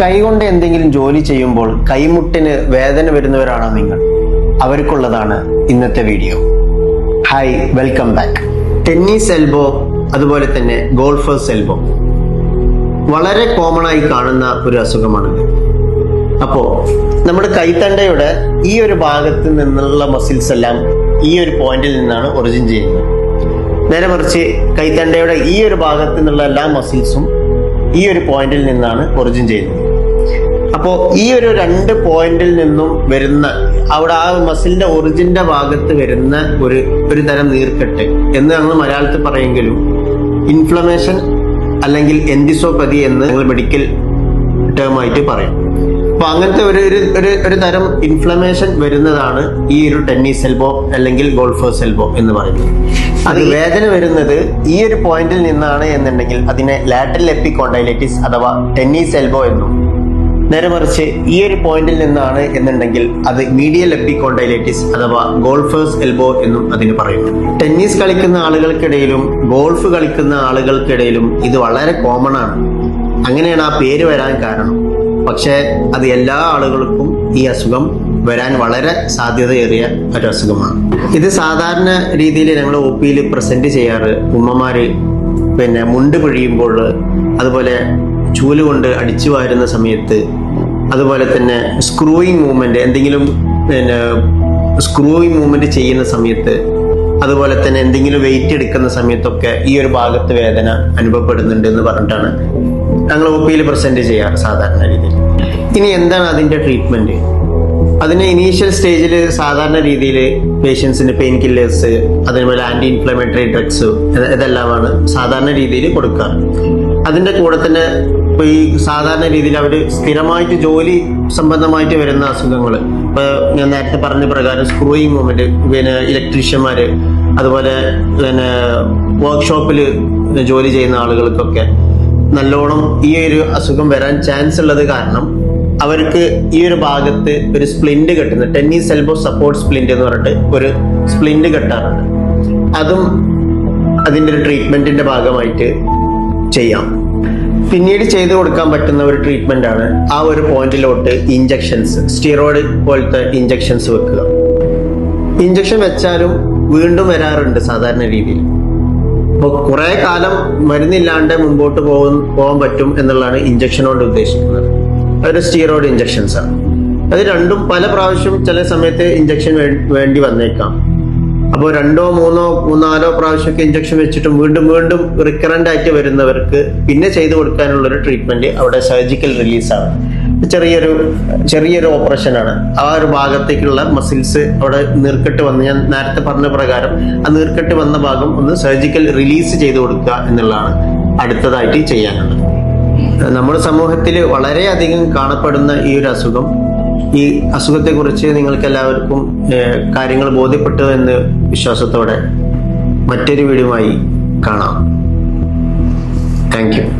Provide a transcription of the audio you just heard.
കൈകൊണ്ട് എന്തെങ്കിലും ജോലി ചെയ്യുമ്പോൾ കൈമുട്ടിന് വേദന വരുന്നവരാണോ നിങ്ങൾ? അവർക്കുള്ളതാണ് ഇന്നത്തെ video. Hi welcome back tennis elbow അതുപോലെ തന്നെ ഗോൾഫേഴ്സ് എൽബോ വളരെ കോമൺ ആയി കാണുന്ന ഒരു അസുഖമാണ് അപ്പോ നമ്മുടെ കൈത്തണ്ടയുടെ ഈ ഒരു ഭാഗത്ത് നിന്നുള്ള മസിൽസ് എല്ലാം ഈ ഒരു പോയിന്റിൽ നിന്നാണ് ഒറിജിൻ ചെയ്യുന്നത്. നേരെ മറിച്ച് കൈത്തണ്ടയുടെ ഈ ഒരു ഭാഗത്ത് നിന്നുള്ള എല്ലാ മസിൽസും ഈ ഒരു പോയിന്റിൽ നിന്നാണ് ഒറിജിൻ ചെയ്യുന്നത്. അപ്പോൾ ഈ ഒരു രണ്ട് പോയിന്റിൽ നിന്നും വരുന്ന അവിടെ ആ മസിലിന്റെ ഒറിജിന്റെ ഭാഗത്ത് വരുന്ന ഒരു ഒരു തരം നീർക്കെട്ട്. എന്ന് ഞങ്ങൾ മലയാളത്തിൽ പറയുമെങ്കിലും ഇൻഫ്ലമേഷൻ അല്ലെങ്കിൽ എൻഡിസോപ്പതി എന്ന് ഞങ്ങൾ മെഡിക്കൽ ടേമായിട്ട് പറയും. അപ്പൊ അങ്ങനത്തെ ഒരു ഒരു ഒരു തരം ഇൻഫ്ലമേഷൻ വരുന്നതാണ് ഈ ഒരു ടെന്നീസ് എൽബോ അല്ലെങ്കിൽ ഗോൾഫേഴ്സ് എൽബോ എന്ന് പറയുന്നത്. അത് വേദന വരുന്നത് ഈ ഒരു പോയിന്റിൽ നിന്നാണ് എന്നുണ്ടെങ്കിൽ അതിനെ ലാറ്ററൽ എപ്പിക്കോണ്ടൈലൈറ്റിസ് അഥവാ ടെന്നീസ് എൽബോ എന്നും. നേരെ മറിച്ച് ഈ ഒരു പോയിന്റിൽ നിന്നാണ് എന്നുണ്ടെങ്കിൽ അത് മീഡിയൽ കോണ്ടൈലൈറ്റിസ് അഥവാ ഗോൾഫേഴ്സ് എൽബോ എന്നും അതിന് പറയും. ടെന്നീസ് കളിക്കുന്ന ആളുകൾക്കിടയിലും ഗോൾഫ് കളിക്കുന്ന ആളുകൾക്കിടയിലും ഇത് വളരെ കോമൺ ആണ്. അങ്ങനെയാണ് ആ പേര് വരാൻ കാരണം. പക്ഷേ അത് എല്ലാ ആളുകൾക്കും ഈ അസുഖം വരാൻ വളരെ സാധ്യതയേറിയ ഒരു അസുഖമാണ്. ഇത് സാധാരണ രീതിയിൽ ഞങ്ങൾ ഒ പിയിൽ പ്രസന്റ് ചെയ്യാറ് ഉമ്മമാര് പിന്നെ മുണ്ട് പിഴിയുമ്പോൾ അതുപോലെ ചൂൽ കൊണ്ട് അടിച്ചു വാരുന്ന സമയത്ത് അതുപോലെ തന്നെ സ്ക്രൂയിങ് മൂവ്മെന്റ് എന്തെങ്കിലും പിന്നെ സ്ക്രൂയിങ് മൂവ്മെന്റ് ചെയ്യുന്ന സമയത്ത് അതുപോലെ തന്നെ എന്തെങ്കിലും വെയിറ്റ് എടുക്കുന്ന സമയത്തൊക്കെ ഈ ഒരു ഭാഗത്ത് വേദന അനുഭവപ്പെടുന്നുണ്ട് എന്ന് പറഞ്ഞിട്ടാണ് ഞങ്ങൾ ഒ പിയിൽ പ്രസന്റ് ചെയ്യാറ് സാധാരണ രീതിയിൽ. ഇനി എന്താണ് അതിന്റെ ട്രീറ്റ്മെന്റ് അതിന് ഇനീഷ്യൽ സ്റ്റേജിൽ സാധാരണ രീതിയിൽ പേഷ്യൻസിന് പെയിൻ കില്ലേഴ്സ് അതേപോലെ ആന്റി ഇൻഫ്ലമേറ്ററി ഡ്രഗ്സ് ഇതെല്ലാമാണ് സാധാരണ രീതിയിൽ കൊടുക്കുക അതിന്റെ കൂടെ തന്നെ ഇപ്പൊ ഈ സാധാരണ രീതിയിൽ അവർ സ്ഥിരമായിട്ട് ജോലി സംബന്ധമായിട്ട് വരുന്ന അസുഖങ്ങൾ ഇപ്പൊ ഞാൻ നേരത്തെ പറഞ്ഞ പ്രകാരം സ്ക്രൂയിങ് മൂവ്മെന്റ് പിന്നെ ഇലക്ട്രീഷ്യന്മാര് അതുപോലെ പിന്നെ വർക്ക്ഷോപ്പിൽ ജോലി ചെയ്യുന്ന ആളുകൾക്കൊക്കെ നല്ലോണം ഈ ഒരു അസുഖം വരാൻ ചാൻസ് ഉള്ളത് കാരണം അവർക്ക് ഈ ഒരു ഭാഗത്ത് ഒരു സ്പ്ലിന്റ് കെട്ടുന്ന ടെന്നീസ് എൽബോ സപ്പോർട്ട് സ്പ്ലിന്റ് എന്ന് പറഞ്ഞിട്ട് ഒരു സ്പ്ലിന്റ് കെട്ടാറുണ്ട്. അതും അതിന്റെ ഒരു ട്രീറ്റ്മെന്റിന്റെ ഭാഗമായിട്ട് ചെയ്യാം. പിന്നീട് ചെയ്തു കൊടുക്കാൻ പറ്റുന്ന ഒരു ട്രീറ്റ്മെന്റ് ആണ് ആ ഒരു പോയിന്റിലോട്ട് ഇഞ്ചക്ഷൻസ് സ്റ്റിറോയിഡ് പോലത്തെ ഇഞ്ചക്ഷൻസ് വെക്കുക. ഇഞ്ചക്ഷൻ വെച്ചാലും വീണ്ടും വരാറുണ്ട് സാധാരണ രീതിയിൽ. അപ്പോൾ കുറെ കാലം മരുന്നില്ലാണ്ട് മുമ്പോട്ട് പോകും പോകാൻ പറ്റും എന്നുള്ളതാണ് ഇഞ്ചക്ഷൻ കൊണ്ട് ഉദ്ദേശിക്കുന്നത്. അതൊരു സ്റ്റീറോയിഡ് ഇഞ്ചക്ഷൻസ് ആണ്. അത് രണ്ടും പല പ്രാവശ്യം ചില സമയത്ത് ഇഞ്ചക്ഷൻ വേണ്ടി വന്നേക്കാം. അപ്പോൾ രണ്ടോ മൂന്നോ മൂന്നാലോ പ്രാവശ്യമൊക്കെ ഇഞ്ചക്ഷൻ വെച്ചിട്ടും വീണ്ടും വീണ്ടും റിക്കറന്റ് ആയിട്ട് വരുന്നവർക്ക് പിന്നെ ചെയ്തു കൊടുക്കാനുള്ള ഒരു ട്രീറ്റ്മെന്റ് അവിടെ സർജിക്കൽ റിലീസാണ് ചെറിയൊരു ചെറിയൊരു ഓപ്പറേഷനാണ് ആ ഒരു ഭാഗത്തേക്കുള്ള മസിൽസ് അവിടെ നീർക്കെട്ട് വന്ന് ഞാൻ നേരത്തെ പറഞ്ഞ പ്രകാരം ആ നീർക്കെട്ട് വന്ന ഭാഗം ഒന്ന് സർജിക്കൽ റിലീസ് ചെയ്തു കൊടുക്കുക എന്നുള്ളതാണ് അടുത്തതായിട്ട് ചെയ്യാനുള്ളത്. നമ്മുടെ സമൂഹത്തിൽ വളരെയധികം കാണപ്പെടുന്ന ഈ ഒരു അസുഖം ഈ അസുഖത്തെക്കുറിച്ച് നിങ്ങൾക്ക് എല്ലാവർക്കും കാര്യങ്ങൾ ബോധ്യപ്പെട്ടു എന്ന് വിശ്വാസത്തോടെ മറ്റൊരു വീഡിയോയുമായി കാണാം. Thank you.